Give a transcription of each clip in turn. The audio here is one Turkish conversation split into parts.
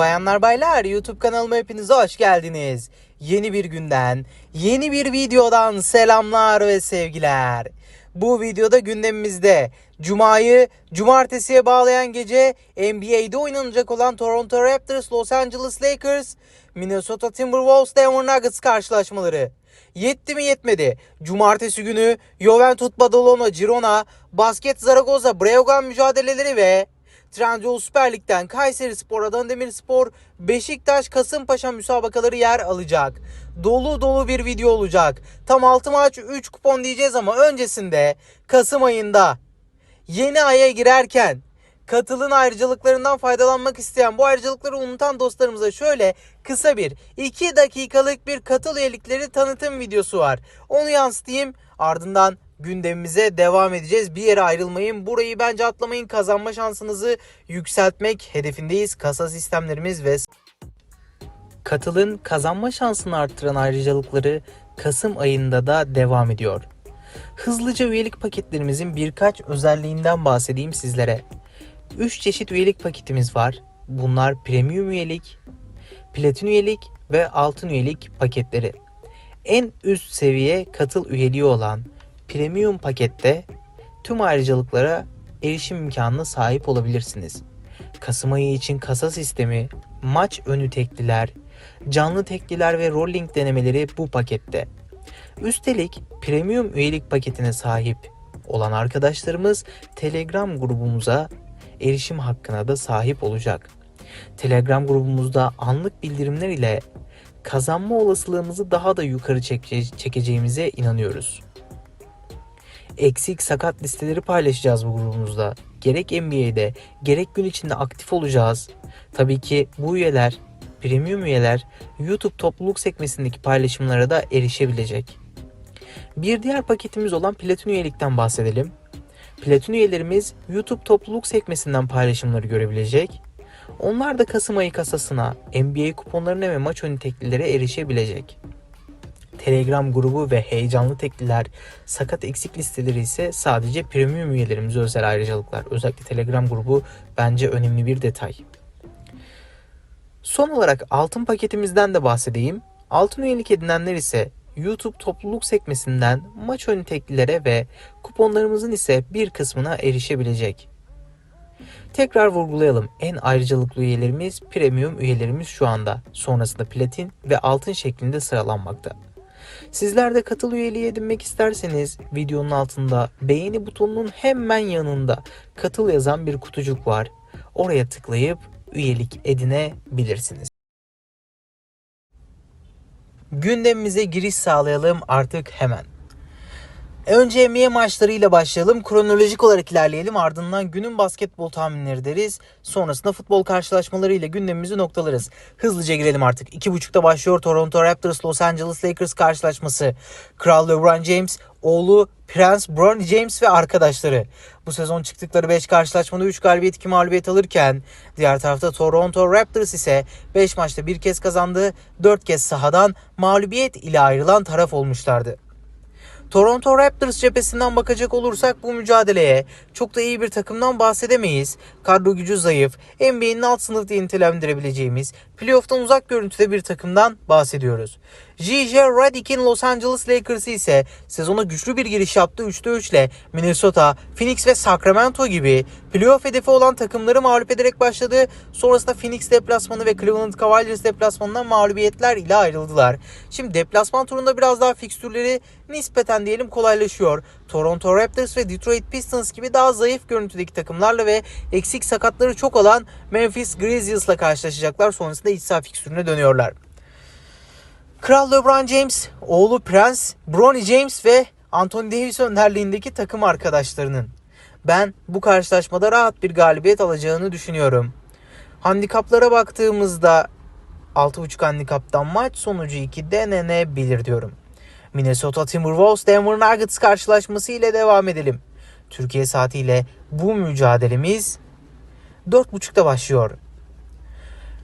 Bayanlar baylar YouTube kanalıma hepiniz hoş geldiniz. Yeni bir günden, yeni bir videodan selamlar ve sevgiler. Bu videoda gündemimizde Cuma'yı Cumartesi'ye bağlayan gece NBA'de oynanacak olan Toronto Raptors, Los Angeles Lakers, Minnesota Timberwolves, Denver Nuggets karşılaşmaları. Yetti mi yetmedi. Cumartesi günü Juventus Badalona, Girona, Basket Zaragoza, Breogan mücadeleleri ve Trendyol Süper Lig'den Kayseri Spor, Adana Demirspor, Beşiktaş, Kasımpaşa müsabakaları yer alacak. Dolu dolu bir video olacak. Tam 6 maç 3 kupon diyeceğiz ama öncesinde Kasım ayında yeni aya girerken katılın ayrıcalıklarından faydalanmak isteyen bu ayrıcalıkları unutan dostlarımıza şöyle kısa bir 2 dakikalık bir katıl üyelikleri tanıtım videosu var. Onu yansıtayım ardından gündemimize devam edeceğiz. Bir yere ayrılmayın. Burayı bence atlamayın. Kazanma şansınızı yükseltmek hedefindeyiz. Kasa sistemlerimiz ve Katılın kazanma şansını arttıran ayrıcalıkları Kasım ayında da devam ediyor. Hızlıca üyelik paketlerimizin birkaç özelliğinden bahsedeyim sizlere. 3 çeşit üyelik paketimiz var. Bunlar premium üyelik, platin üyelik ve altın üyelik paketleri. En üst seviye katıl üyeliği olan premium pakette tüm ayrıcalıklara erişim imkanına sahip olabilirsiniz. Kasım ayı için kasa sistemi, maç önü tekliler, canlı tekliler ve rolling denemeleri bu pakette. Üstelik premium üyelik paketine sahip olan arkadaşlarımız Telegram grubumuza erişim hakkına da sahip olacak. Telegram grubumuzda anlık bildirimler ile kazanma olasılığımızı daha da yukarı çeke- çekeceğimize inanıyoruz. Eksik sakat listeleri paylaşacağız bu grubumuzda. Gerek NBA'de gerek gün içinde aktif olacağız. Tabii ki bu üyeler, premium üyeler YouTube topluluk sekmesindeki paylaşımlara da erişebilecek. Bir diğer paketimiz olan Platin üyelikten bahsedelim. Platin üyelerimiz YouTube topluluk sekmesinden paylaşımları görebilecek. Onlar da Kasım ayı kasasına, NBA kuponlarına ve maç önü teklilere erişebilecek. Telegram grubu ve heyecanlı tekliler, sakat eksik listeleri ise sadece premium üyelerimize özel ayrıcalıklar. Özellikle Telegram grubu bence önemli bir detay. Son olarak altın paketimizden de bahsedeyim. Altın üyelik edinenler ise YouTube topluluk sekmesinden maç önü teklilere ve kuponlarımızın ise bir kısmına erişebilecek. Tekrar vurgulayalım. En ayrıcalıklı üyelerimiz premium üyelerimiz şu anda. Sonrasında platin ve altın şeklinde sıralanmakta. Sizler de katıl üyeliği edinmek isterseniz videonun altında beğeni butonunun hemen yanında katıl yazan bir kutucuk var. Oraya tıklayıp üyelik edinebilirsiniz. Gündemimize giriş sağlayalım artık hemen. Önce NBA maçlarıyla başlayalım. Kronolojik olarak ilerleyelim. Ardından günün basketbol tahminleri deriz. Sonrasında futbol karşılaşmalarıyla gündemimizi noktalarız. Hızlıca girelim artık. 2.30'da başlıyor Toronto Raptors Los Angeles Lakers karşılaşması. Kral LeBron James, oğlu Prens Bronny James ve arkadaşları. Bu sezon çıktıkları 5 karşılaşmada 3 galibiyet 2 mağlubiyet alırken diğer tarafta Toronto Raptors ise 5 maçta bir kez kazandı, 4 kez sahadan mağlubiyet ile ayrılan taraf olmuşlardı. Toronto Raptors cephesinden bakacak olursak bu mücadeleye çok da iyi bir takımdan bahsedemeyiz. Kadro gücü zayıf, NBA'nin alt sınıf diye nitelendirebileceğimiz playoff'tan uzak görüntüde bir takımdan bahsediyoruz. J.J. Redick'in Los Angeles Lakers'ı ise sezona güçlü bir giriş yaptı 3'te 3 ile Minnesota, Phoenix ve Sacramento gibi playoff hedefi olan takımları mağlup ederek başladı. Sonrasında Phoenix deplasmanı ve Cleveland Cavaliers deplasmanından mağlubiyetler ile ayrıldılar. Şimdi deplasman turunda biraz daha fikstürleri nispeten diyelim kolaylaşıyor. Toronto Raptors ve Detroit Pistons gibi daha zayıf görüntüdeki takımlarla ve eksik sakatları çok olan Memphis Grizzlies'la karşılaşacaklar. Sonrasında iç saha fikstürüne dönüyorlar. Kral LeBron James, oğlu Prens, Bronny James ve Anthony Davis önderliğindeki takım arkadaşlarının ben bu karşılaşmada rahat bir galibiyet alacağını düşünüyorum. Handikaplara baktığımızda 6.5 handikaptan maç sonucu 2 denenebilir diyorum. Minnesota Timberwolves Denver Nuggets karşılaşması ile devam edelim. Türkiye saatiyle bu mücadelemiz 4.30'da başlıyor.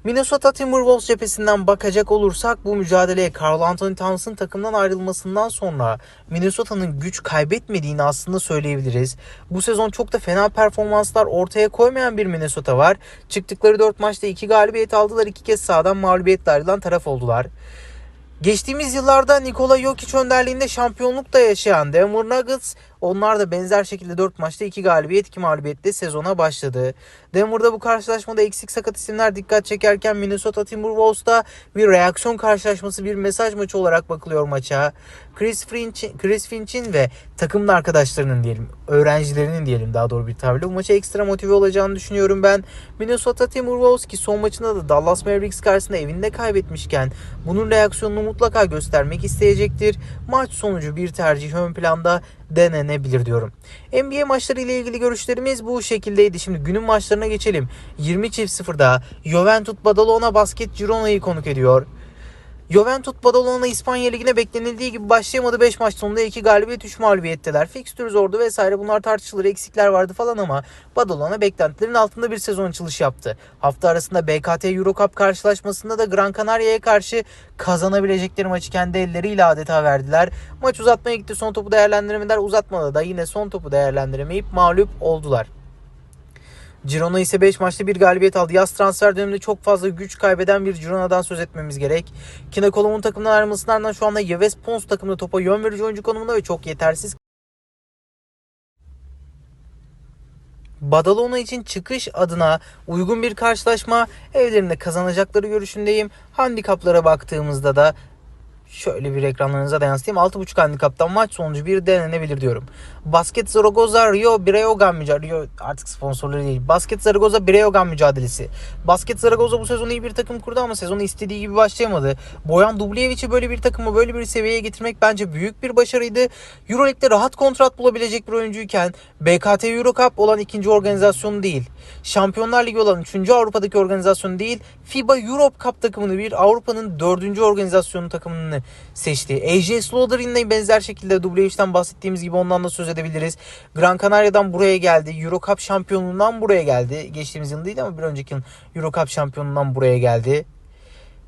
Minnesota Timberwolves cephesinden bakacak olursak bu mücadeleye Carl Anthony Towns'ın takımdan ayrılmasından sonra Minnesota'nın güç kaybetmediğini aslında söyleyebiliriz. Bu sezon çok da fena performanslar ortaya koymayan bir Minnesota var. Çıktıkları 4 maçta 2 galibiyet aldılar. 2 kez sağdan mağlubiyetle ayrılan taraf oldular. Geçtiğimiz yıllarda Nikola Jokic önderliğinde şampiyonlukta yaşayan Denver Nuggets onlar da benzer şekilde 4 maçta 2 galibiyet 2 mağlubiyetle sezona başladı. Denver'da bu karşılaşmada eksik sakat isimler dikkat çekerken Minnesota Timberwolves'da bir reaksiyon karşılaşması bir mesaj maçı olarak bakılıyor maça. Chris Finch'in Chris Finch'in ve takımın arkadaşlarının diyelim, öğrencilerinin diyelim daha doğru bir tabirle bu maça ekstra motive olacağını düşünüyorum ben. Minnesota Timberwolves ki son maçında da Dallas Mavericks karşısında evinde kaybetmişken bunun reaksiyonunu mutlaka göstermek isteyecektir. Maç sonucu bir tercih ön planda denenebilir diyorum. NBA maçları ile ilgili görüşlerimiz bu şekildeydi. Şimdi günün maçlarına geçelim. 20 çift sıfırda Juventus Badalona Basket Girona'yı konuk ediyor. Juventus Badalona İspanya Ligi'ne beklenildiği gibi başlayamadı. 5 maç sonunda 2 galibiyet 3 mağlubiyetteler. Fikstür zordu vesaire bunlar tartışılır. Eksikler vardı falan ama Badalona beklentilerin altında bir sezon açılışı yaptı. Hafta arasında BKT Eurocup karşılaşmasında da Gran Canaria'ya karşı kazanabilecekleri maçı kendi elleriyle adeta verdiler. Maç uzatmaya gitti. Son topu değerlendiremediler. Uzatmada da yine son topu değerlendiremeyip mağlup oldular. Girona ise 5 maçta bir galibiyet aldı. Yaz transfer döneminde çok fazla güç kaybeden bir Girona'dan söz etmemiz gerek. Kina Kolom'un takımdan ayrılmasının ardından şu anda Yves Pons takımında topa yön verici oyuncu konumunda ve çok yetersiz. Badalona için çıkış adına uygun bir karşılaşma evlerinde kazanacakları görüşündeyim. Handikaplara baktığımızda da Şöyle bir ekranlarınıza da yansıtayım. 6.5 handikaptan maç sonucu bir denenebilir diyorum. Basket Zaragoza Rio Breogán mücadelesi. Rio artık sponsorları değil. Basket Zaragoza Breogán mücadelesi. Basket Zaragoza bu sezon iyi bir takım kurdu ama sezonu istediği gibi başlayamadı. Boyan Dubljević'i böyle bir takımı böyle bir seviyeye getirmek bence büyük bir başarıydı. Euroleague'de rahat kontrat bulabilecek bir oyuncuyken BKT Eurocup olan ikinci organizasyon değil. Şampiyonlar Ligi olan 3. Avrupa'daki organizasyon değil. FIBA Europe Cup takımını bir Avrupa'nın 4. organizasyonu takımını seçti. AJ Slaughter yine benzer şekilde Dubljević'ten bahsettiğimiz gibi ondan da söz edebiliriz. Gran Canaria'dan buraya geldi. Euro Cup şampiyonluğundan buraya geldi. Geçtiğimiz yıl değil ama bir önceki yıl Euro Cup şampiyonluğundan buraya geldi.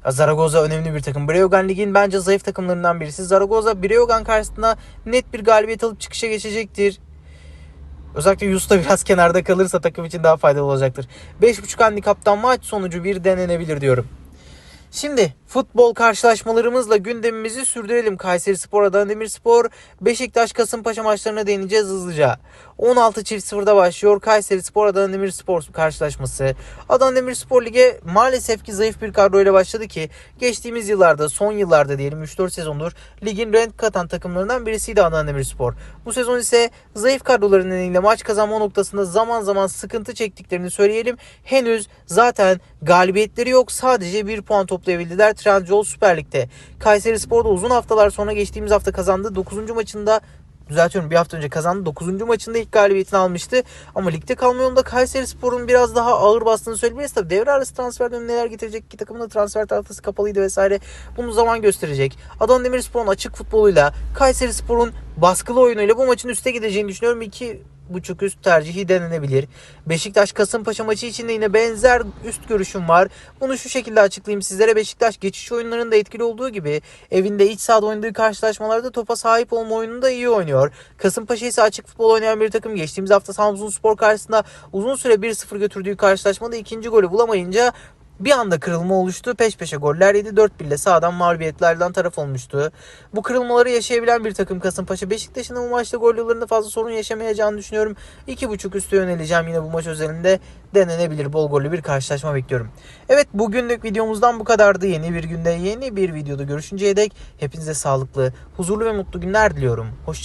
Zaragoza önemli bir takım. Breogán Lig'in bence zayıf takımlarından birisi. Zaragoza Breogán karşısında net bir galibiyet alıp çıkışa geçecektir. Özellikle Yusta biraz kenarda kalırsa takım için daha faydalı olacaktır. 5.5 handikaptan maç sonucu bir denenebilir diyorum. Şimdi futbol karşılaşmalarımızla gündemimizi sürdürelim. Kayseri Spor, Adana Demirspor, Beşiktaş, Kasımpaşa maçlarına değineceğiz hızlıca. 16 çift sıfırda başlıyor Kayseri Spor, Adana Demirspor karşılaşması. Adana Demirspor Lig'e maalesef ki zayıf bir kadroyla başladı ki geçtiğimiz yıllarda, son yıllarda diyelim 3-4 sezondur ligin renk katan takımlarından birisiydi Adana Demirspor. Bu sezon ise zayıf kadroların nedeniyle maç kazanma noktasında zaman zaman sıkıntı çektiklerini söyleyelim. Henüz zaten galibiyetleri yok. Sadece bir puan toplayabildiler Trendyol Süper Lig'de. Kayseri Spor'da uzun haftalar sonra geçtiğimiz hafta kazandı. 9. maçında düzeltiyorum bir hafta önce kazandı. 9. maçında ilk galibiyetini almıştı. Ama ligde kalma yolunda Kayseri Spor'un biraz daha ağır bastığını söyleyebiliriz. Tabii devre arası transfer dönemi neler getirecek ki takımın da transfer tahtası kapalıydı vesaire. Bunu zaman gösterecek. Adana Demirspor'un açık futboluyla Kayseri Spor'un baskılı oyunuyla bu maçın üste gideceğini düşünüyorum. İki buçuk üst tercihi denenebilir. Beşiktaş Kasımpaşa maçı için de yine benzer üst görüşüm var. Bunu şu şekilde açıklayayım sizlere. Beşiktaş geçiş oyunlarında etkili olduğu gibi evinde iç sahada oynadığı karşılaşmalarda topa sahip olma oyununda iyi oynuyor. Kasımpaşa ise açık futbol oynayan bir takım. Geçtiğimiz hafta Samsun Spor karşısında uzun süre 1-0 götürdüğü karşılaşmada ikinci golü bulamayınca bir anda kırılma oluştu. Peş peşe goller yedi. 4 bille sağdan mağlubiyetlerden taraf olmuştu. Bu kırılmaları yaşayabilen bir takım Kasımpaşa. Beşiktaş'ın bu maçta gol yollarında fazla sorun yaşamayacağını düşünüyorum. 2.5 üstü yöneleceğim yine bu maç özelinde. Denenebilir. Bol gollü bir karşılaşma bekliyorum. Evet bugünlük videomuzdan bu kadardı. Yeni bir günde yeni bir videoda görüşünceye dek hepinize sağlıklı, huzurlu ve mutlu günler diliyorum. Hoşçakalın.